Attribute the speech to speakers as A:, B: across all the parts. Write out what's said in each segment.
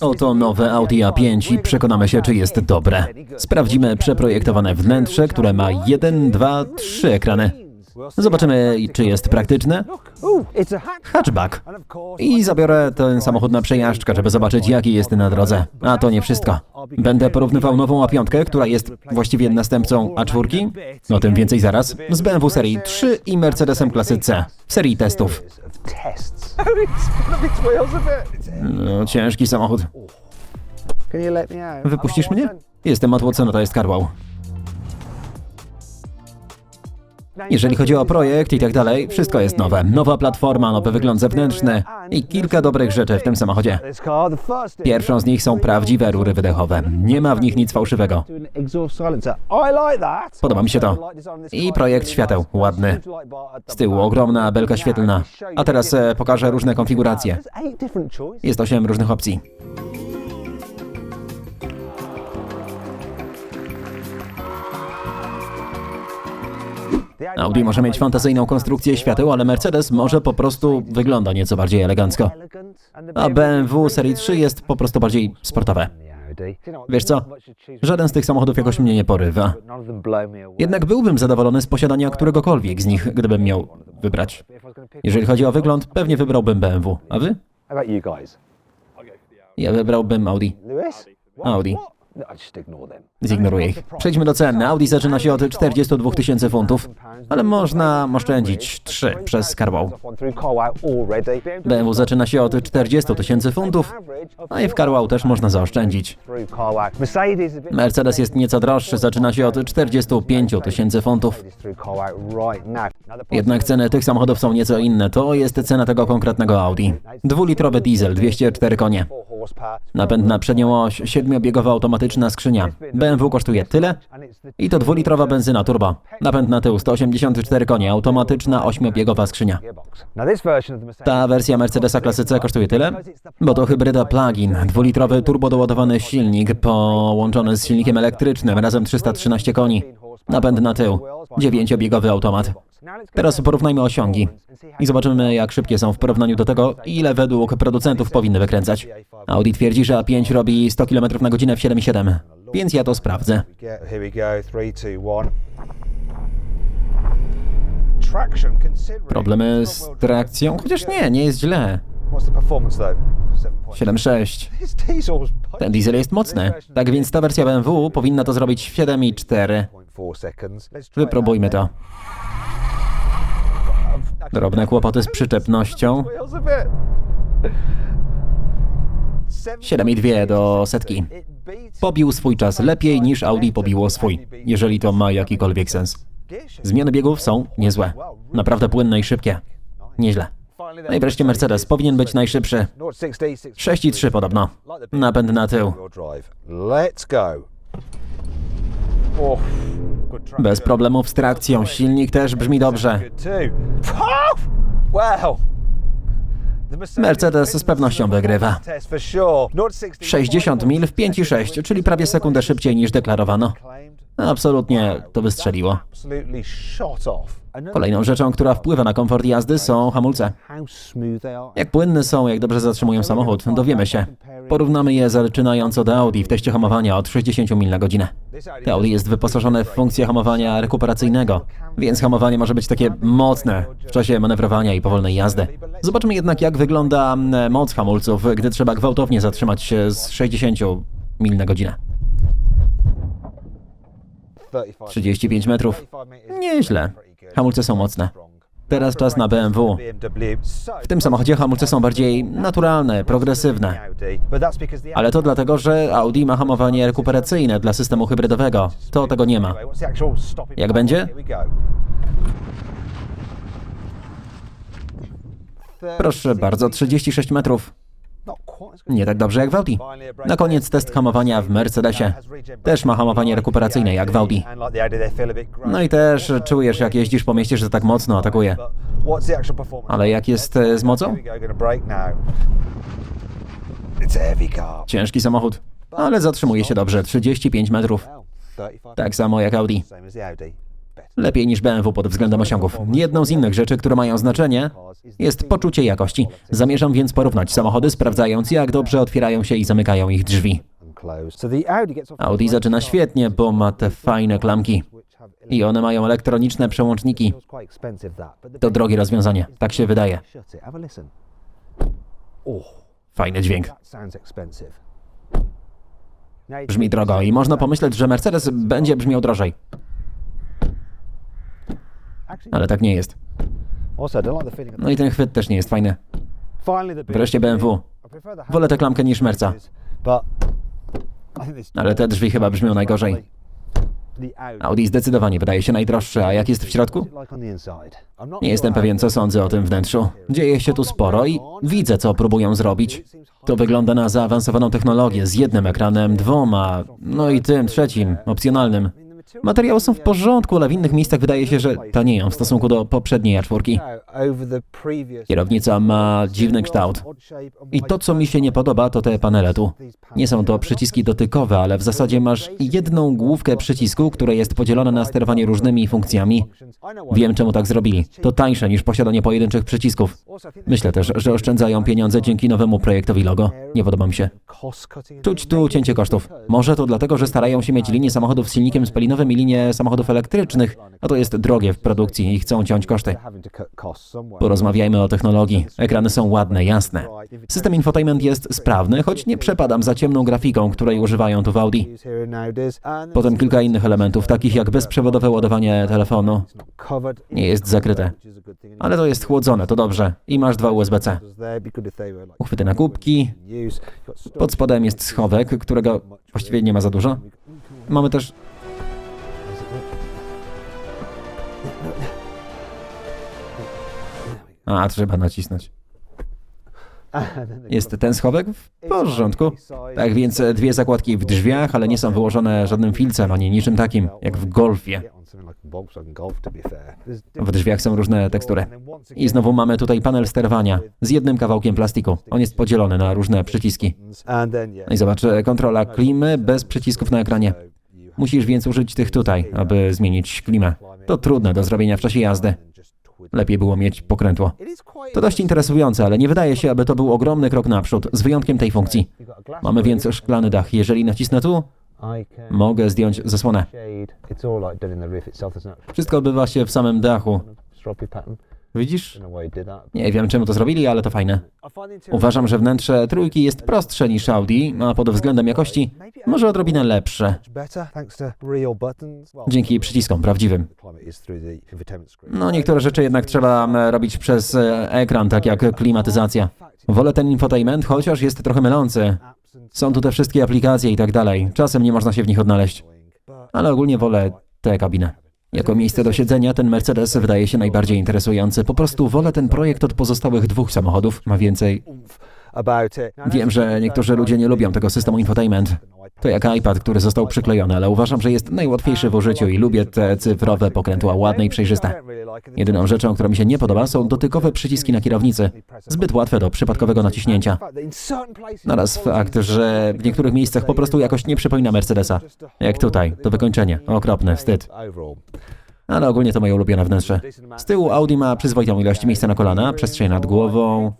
A: Oto nowe Audi A5 i przekonamy się, czy jest dobre. Sprawdzimy przeprojektowane wnętrze, które ma 1, 2, 3 ekrany. Zobaczymy, czy jest praktyczne. Hatchback. I zabiorę ten samochód na przejażdżkę, żeby zobaczyć, jaki jest na drodze. A to nie wszystko. Będę porównywał nową A5, która jest właściwie następcą A4. O tym więcej zaraz. Z BMW serii 3 i Mercedesem klasy C. W serii testów. No, ciężki samochód. Wypuścisz mnie? Jestem Atwood, to jest Carwow. Jeżeli chodzi o projekt i tak dalej, wszystko jest nowe. Nowa platforma, nowy wygląd zewnętrzny i kilka dobrych rzeczy w tym samochodzie. Pierwszą z nich są prawdziwe rury wydechowe. Nie ma w nich nic fałszywego. Podoba mi się to. I projekt świateł, ładny. Z tyłu ogromna belka świetlna. A teraz e, pokażę różne konfiguracje. Jest osiem różnych opcji. Audi może mieć fantazyjną konstrukcję świateł, ale Mercedes może po prostu wygląda nieco bardziej elegancko. A BMW serii 3 jest po prostu bardziej sportowe. Wiesz co? Żaden z tych samochodów jakoś mnie nie porywa. Jednak byłbym zadowolony z posiadania któregokolwiek z nich, gdybym miał wybrać. Jeżeli chodzi o wygląd, pewnie wybrałbym BMW. A wy? Ja wybrałbym Audi. Audi.
B: No.
A: Zignoruję ich. Przejdźmy do cen. Audi zaczyna się od 42 tysięcy funtów, ale można oszczędzić 3 przez Carwow. BMW zaczyna się od 40 tysięcy funtów, a i w Carwow też można zaoszczędzić.
B: Mercedes
A: jest nieco droższy, zaczyna się od 45 tysięcy funtów. Jednak ceny tych samochodów są nieco inne. To jest cena tego konkretnego Audi. Dwulitrowy diesel, 204 konie.
B: 4 horsepower.
A: Napęd na przednią oś, siedmiobiegowa automatyczna skrzynia. BMW kosztuje tyle i to dwulitrowa benzyna turbo. Napęd na tył, 184 konie, automatyczna ośmiobiegowa skrzynia. Ta wersja Mercedesa klasy C kosztuje tyle, bo to hybryda plug-in, dwulitrowy turbodoładowany silnik połączony z silnikiem elektrycznym, razem 313 koni. Napęd na tył, dziewięciobiegowy automat. Teraz porównajmy osiągi i zobaczymy jak szybkie są w porównaniu do tego, ile według producentów powinny wykręcać. Audi twierdzi, że A5 robi 100 km na godzinę w 7,7, więc ja to sprawdzę. Problemy z trakcją? Chociaż nie, nie jest źle.
B: What's the performance though? 7.6.
A: 7,6.
B: This diesel's
A: Ten diesel jest mocny. Tak więc ta wersja BMW powinna to zrobić w 7,4.
B: 0.4 seconds. Let's try
A: Wypróbujmy to. Drobne kłopoty z przyczepnością.
B: Wheels a bit.
A: 7,2 do setki. Pobił swój czas lepiej niż Audi pobiło swój, jeżeli to ma jakikolwiek sens. Zmiany biegów są niezłe. Naprawdę płynne i szybkie. Nieźle. No i wreszcie Mercedes powinien być najszybszy.
B: 0.60,
A: 6,3 podobno. Napęd na tył.
B: Let's go.
A: Bez problemów z trakcją. Silnik też brzmi dobrze. Mercedes z pewnością wygrywa.
B: Test for sure. 0.60
A: 60 mil w 5,6, czyli prawie sekundę szybciej niż deklarowano. Absolutnie to wystrzeliło. Kolejną rzeczą, która wpływa na komfort jazdy są hamulce. Jak płynne są, jak dobrze zatrzymują samochód, dowiemy się. Porównamy je zaczynając od Audi w teście hamowania od 60 mil na godzinę.
B: This Audi
A: jest wyposażone w funkcję hamowania rekuperacyjnego, więc hamowanie może być takie mocne w czasie manewrowania i powolnej jazdy. Zobaczmy jednak, jak wygląda moc hamulców, gdy trzeba gwałtownie zatrzymać się z 60 mil na godzinę.
B: 35
A: 35 metrów.
B: 35 meters.
A: Nieźle. Hamulce są mocne. Teraz czas na BMW. W tym samochodzie hamulce są bardziej naturalne, progresywne. Ale to dlatego, że Audi ma hamowanie rekuperacyjne dla systemu hybrydowego. To tego nie ma. Jak będzie? Proszę bardzo, 36 metrów. Nie tak dobrze jak w Audi. Na koniec test hamowania w Mercedesie. Też ma hamowanie rekuperacyjne jak w Audi. No i też czujesz jak jeździsz po mieście, że tak mocno atakuje. Ale jak jest e, z mocą? Ciężki samochód. Ale zatrzymuje się dobrze, 35 metrów.
B: Wow, 35.
A: Tak samo jak Audi. Lepiej niż BMW pod względem osiągów. Jedną z innych rzeczy, które mają znaczenie, jest poczucie jakości. Zamierzam więc porównać samochody, sprawdzając jak dobrze otwierają się i zamykają ich drzwi.
B: Audi
A: zaczyna świetnie, bo ma te fajne klamki. I one mają elektroniczne przełączniki. To drogie rozwiązanie, tak się wydaje. Fajny dźwięk. Brzmi drogo i można pomyśleć, że Mercedes będzie brzmiał drożej. Ale tak nie jest. No i ten chwyt też nie jest fajny. Wreszcie BMW. Wolę tę klamkę niż Merca. Ale te drzwi chyba brzmią najgorzej.
B: Audi.
A: Zdecydowanie wydaje się najdroższy, a jak jest w środku? Nie jestem pewien, co sądzę o tym wnętrzu. Dzieje się tu sporo i widzę, co próbują zrobić. To wygląda na zaawansowaną technologię z jednym ekranem, dwoma, no i tym trzecim, opcjonalnym. Materiały są w porządku, ale w innych miejscach wydaje się, że tanieją w stosunku do poprzedniej A4.
B: Over the previous
A: Kierownica ma dziwny kształt. I to, co mi się nie podoba, to te panele tu. Nie są to przyciski dotykowe, ale w zasadzie masz jedną główkę przycisku, które jest podzielone na sterowanie różnymi funkcjami. Wiem, czemu tak zrobili. To tańsze niż posiadanie pojedynczych przycisków. Myślę też, że oszczędzają pieniądze dzięki nowemu projektowi logo. Nie podoba mi się. Czuć tu cięcie kosztów. Może to dlatego, że starają się mieć linię samochodów z silnikiem spalinowym i linię samochodów elektrycznych, a to jest drogie w produkcji i chcą ciąć koszty. Porozmawiajmy o technologii. Ekrany są ładne, jasne. System infotainment jest sprawny, choć nie przepadam za ciemną grafiką, której używają tu w Audi. Potem kilka innych elementów, takich jak bezprzewodowe ładowanie telefonu. Nie jest zakryte. Ale to jest chłodzone, to dobrze. I masz dwa USB-C. Uchwyty na kubki. Pod spodem jest schowek, którego właściwie nie ma za dużo. Mamy też... A, trzeba nacisnąć. Jest ten schowek w porządku. Tak więc dwie zakładki w drzwiach, ale nie są wyłożone żadnym filcem ani niczym takim, jak w golfie. W drzwiach są różne tekstury. I znowu mamy tutaj panel sterowania z jednym kawałkiem plastiku. On jest podzielony na różne przyciski. No i zobacz, kontrola klimy bez przycisków na ekranie. Musisz więc użyć tych tutaj, aby zmienić klimę. To trudne do zrobienia w czasie jazdy. Lepiej było mieć pokrętło. To dość interesujące, ale nie wydaje się, aby to był ogromny krok naprzód, z wyjątkiem tej funkcji. Mamy więc szklany dach. Jeżeli nacisnę tu, mogę zdjąć zasłonę. Wszystko odbywa się w samym dachu. Widzisz? Nie wiem, czemu to zrobili, ale to fajne. Uważam, że wnętrze trójki jest prostsze niż Audi, a pod względem jakości może odrobinę lepsze. Dzięki przyciskom prawdziwym. No, niektóre rzeczy jednak trzeba robić przez e, ekran, tak jak klimatyzacja. Wolę ten infotainment, chociaż jest trochę mylący. Są tu te wszystkie aplikacje i tak dalej. Czasem nie można się w nich odnaleźć. Ale ogólnie wolę tę kabinę. Jako miejsce do siedzenia ten Mercedes wydaje się najbardziej interesujący. Po prostu wolę ten projekt od pozostałych dwóch samochodów. Ma więcej. Wiem, że niektórzy ludzie nie lubią tego systemu infotainment. To jak iPad, który został przyklejony, ale uważam, że jest najłatwiejszy w użyciu i lubię te cyfrowe pokrętła, ładne i przejrzyste. Jedyną rzeczą, która mi się nie podoba, są dotykowe przyciski na kierownicy. Zbyt łatwe do przypadkowego naciśnięcia. Naraz fakt, że w niektórych miejscach po prostu jakoś nie przypomina Mercedesa. Jak tutaj, to wykończenie. Okropny, wstyd. Ale ogólnie to moje ulubione wnętrze. Z tyłu Audi ma przyzwoitą ilość miejsca na kolana, przestrzeń nad głową.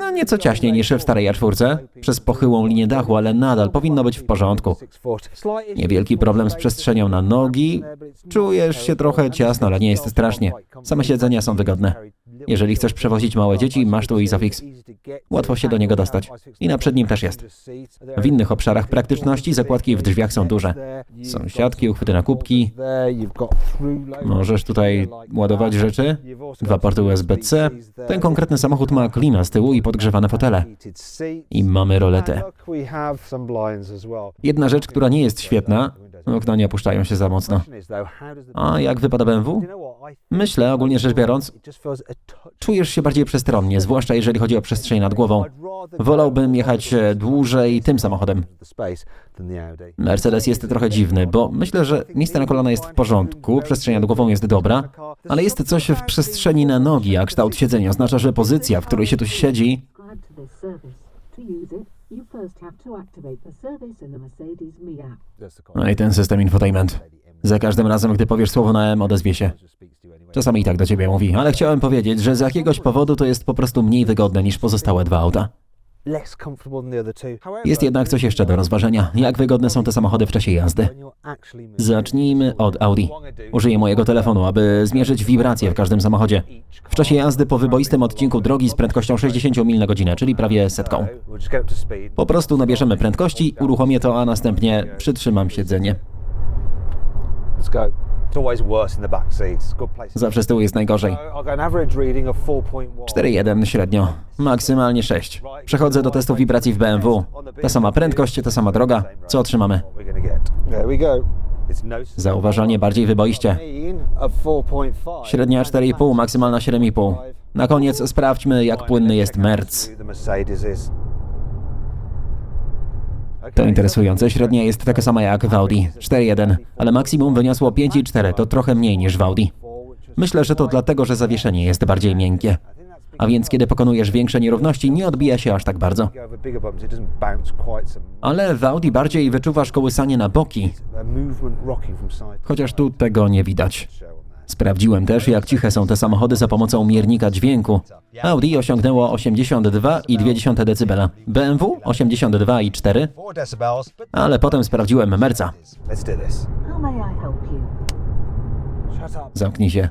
A: No nieco ciaśniej niż w starej A4, przez pochyłą linię dachu, ale nadal powinno być w porządku. Niewielki problem z przestrzenią na nogi. Czujesz się trochę ciasno, ale nie jest strasznie. Same siedzenia są wygodne. Jeżeli chcesz przewozić małe dzieci, masz tu Isofix. Łatwo się do niego dostać. I na przednim też jest. W innych obszarach praktyczności zakładki w drzwiach są duże. Sąsiadki, uchwyty na kubki. Możesz tutaj ładować rzeczy. Dwa porty USB-C. Ten konkretny samochód ma klimę z tyłu i podgrzewane fotele. I mamy roletę. Jedna rzecz, która nie jest świetna, okna nie opuszczają się za mocno. A jak wypada BMW? Myślę, ogólnie rzecz biorąc, czujesz się bardziej przestronnie, zwłaszcza jeżeli chodzi o przestrzeń nad głową. Wolałbym jechać dłużej tym samochodem. Mercedes jest trochę dziwny, bo myślę, że miejsce na kolana jest w porządku, przestrzeń nad głową jest dobra, ale jest coś w przestrzeni na nogi, a kształt siedzenia oznacza, że pozycja, w której się tu siedzi, No i ten system infotainment. Za każdym razem, gdy powiesz słowo na M, odezwie się. Czasami i tak do ciebie mówi, ale chciałem powiedzieć, że z jakiegoś powodu to jest po prostu mniej wygodne niż pozostałe dwa auta. Jest jednak coś jeszcze do rozważenia. Jak wygodne są te samochody w czasie jazdy? Zacznijmy od Audi. Użyję mojego telefonu, aby zmierzyć wibracje w każdym samochodzie. W czasie jazdy po wyboistym odcinku drogi z prędkością 60 mil na godzinę, czyli prawie setką. Po prostu nabierzemy prędkości, uruchomię to, a następnie przytrzymam siedzenie.
B: Let's go.
A: Zawsze z tyłu jest najgorzej.
B: So I'll go an average reading of 4.1.
A: 4,1 średnio, maksymalnie 6. Przechodzę do testu wibracji w BMW. Ta sama prędkość, ta sama droga. Co otrzymamy?
B: Noticeable.
A: Zauważalnie bardziej wyboiście.
B: Mean of 4.5.
A: Średnia 4,5, maksymalna 7,5. Na koniec sprawdźmy, jak płynny jest Merc. To interesujące, średnia jest taka sama jak w Audi, 4,1, ale maksimum wyniosło 5,4, to trochę mniej niż w Audi. Myślę, że to dlatego, że zawieszenie jest bardziej miękkie. A więc kiedy pokonujesz większe nierówności, nie odbija się aż tak bardzo. Ale w Audi bardziej wyczuwasz kołysanie na boki, chociaż tu tego nie widać. Sprawdziłem też, jak ciche są te samochody za pomocą miernika dźwięku. Audi osiągnęło 82,2 dB, BMW 82,4,
B: 4 decibels, but
A: ale potem sprawdziłem Merca. Zamknij się.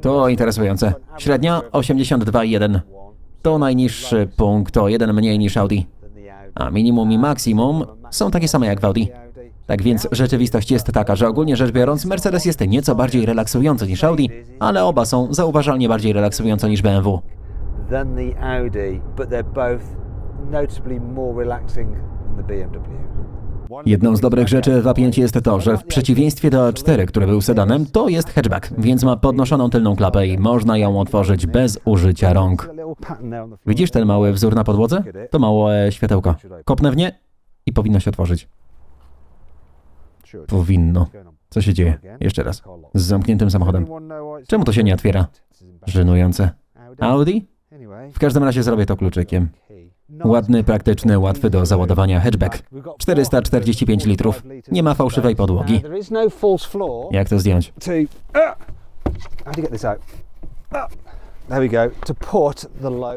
A: To interesujące. Średnia 82,1. To najniższy punkt, o jeden mniej niż Audi. A minimum i maksimum są takie same jak w Audi. Tak więc rzeczywistość jest taka, że ogólnie rzecz biorąc Mercedes jest nieco bardziej relaksujący niż Audi, ale oba są zauważalnie bardziej relaksujące niż BMW. Jedną z dobrych rzeczy w A5 jest to, że w przeciwieństwie do A4, który był sedanem, to jest hatchback, więc ma podnoszoną tylną klapę i można ją otworzyć bez użycia rąk. Widzisz ten mały wzór na podłodze? To małe światełko. Kopnę w nie i powinno się otworzyć. Powinno. Co się dzieje? Jeszcze raz. Z zamkniętym samochodem. Czemu to się nie otwiera? Żenujące.
B: Audi?
A: W każdym razie zrobię to kluczykiem. Ładny, praktyczny, łatwy do załadowania hatchback. 445 litrów. Nie ma fałszywej podłogi.
B: No
A: Jak to zdjąć?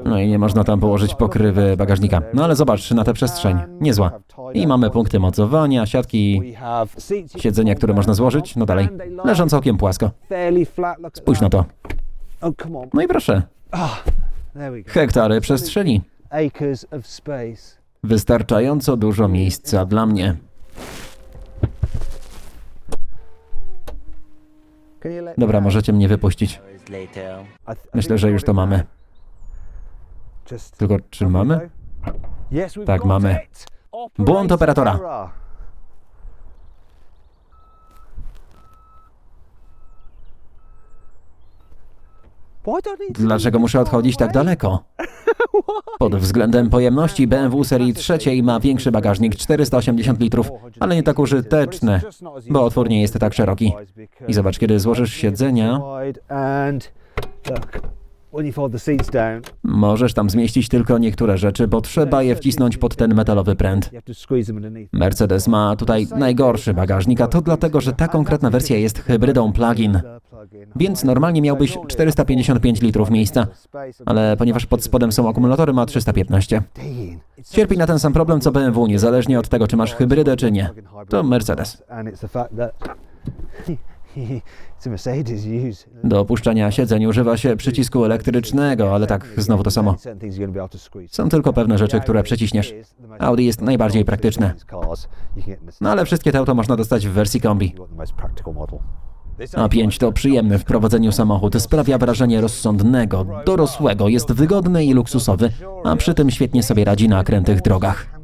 A: No i nie można tam położyć pokrywy bagażnika. No ale zobacz na tę przestrzeń. Niezła. I mamy punkty mocowania, siatki, siedzenia, które można złożyć. No dalej. Leżą całkiem płasko. Spójrz na to.
B: Oh.
A: No i proszę.
B: Go.
A: Hektary przestrzeni. Wystarczająco dużo miejsca dla mnie. Dobra, możecie mnie wypuścić. Myślę, że już to mamy. Tylko czy mamy? Tak,
B: got
A: mamy.
B: it.
A: Błąd operatora. Dlaczego muszę odchodzić tak daleko? Pod względem pojemności BMW serii trzeciej ma większy bagażnik 480 litrów, ale nie tak użyteczny, bo otwór nie jest tak szeroki. I zobacz, kiedy złożysz siedzenia, możesz tam zmieścić tylko niektóre rzeczy, bo trzeba je wcisnąć pod ten metalowy pręt. Mercedes ma tutaj najgorszy bagażnik, a to dlatego, że ta konkretna wersja jest hybrydą plug-in. Więc normalnie miałbyś 455 litrów miejsca, ale ponieważ pod spodem są akumulatory, ma 315. Cierpi na ten sam problem co BMW, niezależnie od tego, czy masz hybrydę, czy nie. To Mercedes. Do opuszczania siedzeń używa się przycisku elektrycznego, ale tak, znowu to samo. Są tylko pewne rzeczy, które przeciśniesz. Audi jest najbardziej praktyczne. No ale wszystkie te auto można dostać w wersji kombi. A5 to przyjemny w prowadzeniu samochód, sprawia wrażenie rozsądnego, dorosłego, jest wygodny i luksusowy, a przy tym świetnie sobie radzi na krętych drogach.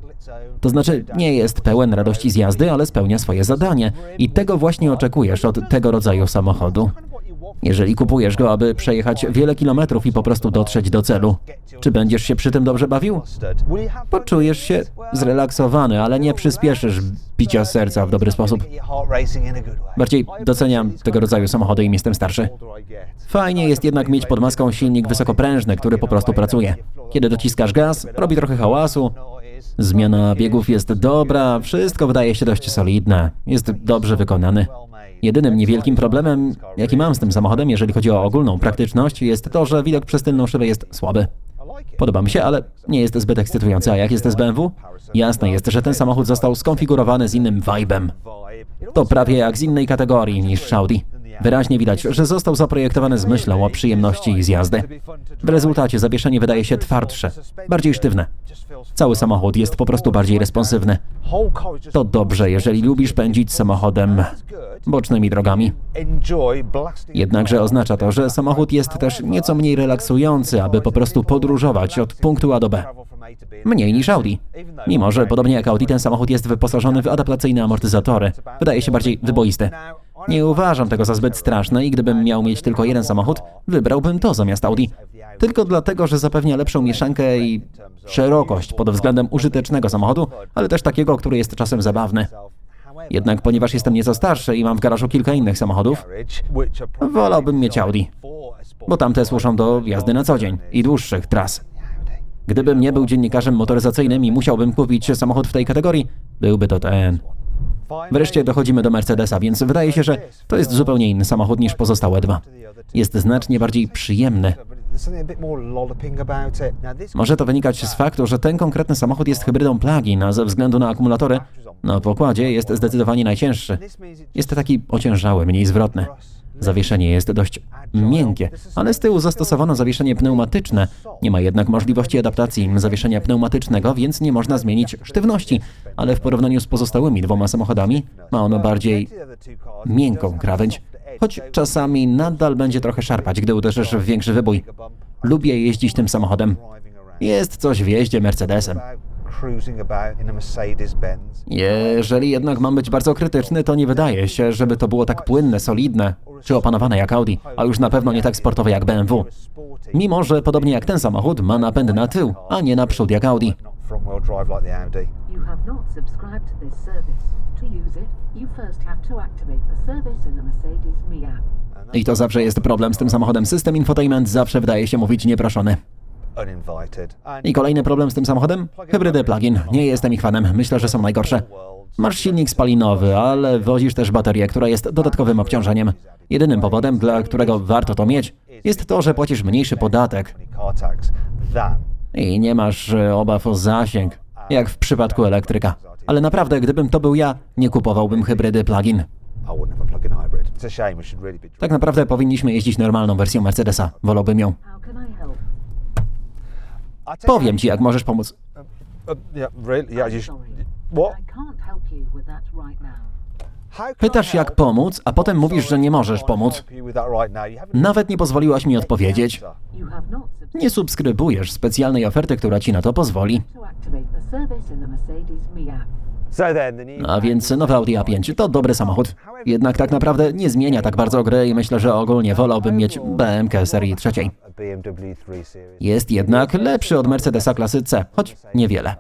A: To znaczy, nie jest pełen radości z jazdy, ale spełnia swoje zadanie. I tego właśnie oczekujesz od tego rodzaju samochodu. Jeżeli kupujesz go, aby przejechać wiele kilometrów i po prostu dotrzeć do celu, czy będziesz się przy tym dobrze bawił? Poczujesz się zrelaksowany, ale nie przyspieszysz bicia serca w dobry sposób. Bardziej doceniam tego rodzaju samochody, im jestem starszy. Fajnie jest jednak mieć pod maską silnik wysokoprężny, który po prostu pracuje. Kiedy dociskasz gaz, robi trochę hałasu, zmiana biegów jest dobra, wszystko wydaje się dość solidne, jest dobrze wykonany. Jedynym niewielkim problemem, jaki mam z tym samochodem, jeżeli chodzi o ogólną praktyczność, jest to, że widok przez tylną szybę jest słaby. Podoba mi się, ale nie jest zbyt ekscytujący. A jak jest z BMW? Jasne jest, że ten samochód został skonfigurowany z innym vibem. To prawie jak z innej kategorii niż Audi. Wyraźnie widać, że został zaprojektowany z myślą o przyjemności z jazdy. W rezultacie zawieszenie wydaje się twardsze, bardziej sztywne. Cały samochód jest po prostu bardziej responsywny. To dobrze, jeżeli lubisz pędzić samochodem bocznymi drogami. Jednakże oznacza to, że samochód jest też nieco mniej relaksujący, aby po prostu podróżować od punktu A do B. Mniej niż Audi. Mimo, że podobnie jak Audi, ten samochód jest wyposażony w adaptacyjne amortyzatory. Wydaje się bardziej wyboisty. Nie uważam tego za zbyt straszne i gdybym miał mieć tylko jeden samochód, wybrałbym to zamiast Audi. Tylko dlatego, że zapewnia lepszą mieszankę i szerokość pod względem użytecznego samochodu, ale też takiego, który jest czasem zabawny. Jednak ponieważ jestem nieco starszy i mam w garażu kilka innych samochodów, wolałbym mieć Audi, bo tamte służą do jazdy na co dzień i dłuższych tras. Gdybym nie był dziennikarzem motoryzacyjnym i musiałbym kupić samochód w tej kategorii, byłby to ten. Wreszcie dochodzimy do Mercedesa, więc wydaje się, że to jest zupełnie inny samochód niż pozostałe dwa. Jest znacznie bardziej przyjemny. Może to wynikać z faktu, że ten konkretny samochód jest hybrydą plug-in, a ze względu na akumulatory na pokładzie jest zdecydowanie najcięższy. Jest taki ociężały, mniej zwrotny. Zawieszenie jest dość miękkie, ale z tyłu zastosowano zawieszenie pneumatyczne. Nie ma jednak możliwości adaptacji zawieszenia pneumatycznego, więc nie można zmienić sztywności, ale w porównaniu z pozostałymi dwoma samochodami ma ono bardziej miękką krawędź, choć czasami nadal będzie trochę szarpać, gdy uderzysz w większy wybój. Lubię jeździć tym samochodem. Jest coś w jeździe Mercedesem. Jeżeli jednak mam być bardzo krytyczny, to nie wydaje się, żeby to było tak płynne, solidne czy opanowane jak Audi, a już na pewno nie tak sportowe jak BMW. Mimo, że podobnie jak ten samochód ma napęd na tył, a nie naprzód jak Audi.
C: You have not subscribed to this service. To use it, you first have to activate the service in the Mercedes Me app.
A: I to zawsze jest problem z tym samochodem. System infotainment zawsze wydaje się mówić nieproszony. I kolejny problem z tym samochodem? Hybrydy plug-in. Nie jestem ich fanem. Myślę, że są najgorsze. Masz silnik spalinowy, ale wozisz też baterię, która jest dodatkowym obciążeniem. Jedynym powodem, dla którego warto to mieć, jest to, że płacisz mniejszy podatek i nie masz e, obaw o zasięg, jak w przypadku elektryka. Ale naprawdę, gdybym to był ja, nie kupowałbym hybrydy plug-in. Tak naprawdę powinniśmy jeździć normalną wersją Mercedesa. Wolałbym ją. Powiem ci, jak możesz pomóc. Pytasz, jak pomóc, a potem mówisz, że nie możesz pomóc. Nawet nie pozwoliłaś mi odpowiedzieć. Nie subskrybujesz specjalnej oferty, która ci na to pozwoli. A więc nowy Audi A5 to dobry samochód. Jednak tak naprawdę nie zmienia tak bardzo gry i myślę, że ogólnie wolałbym mieć BMK serii trzeciej. Jest jednak lepszy od Mercedesa klasy C, choć niewiele.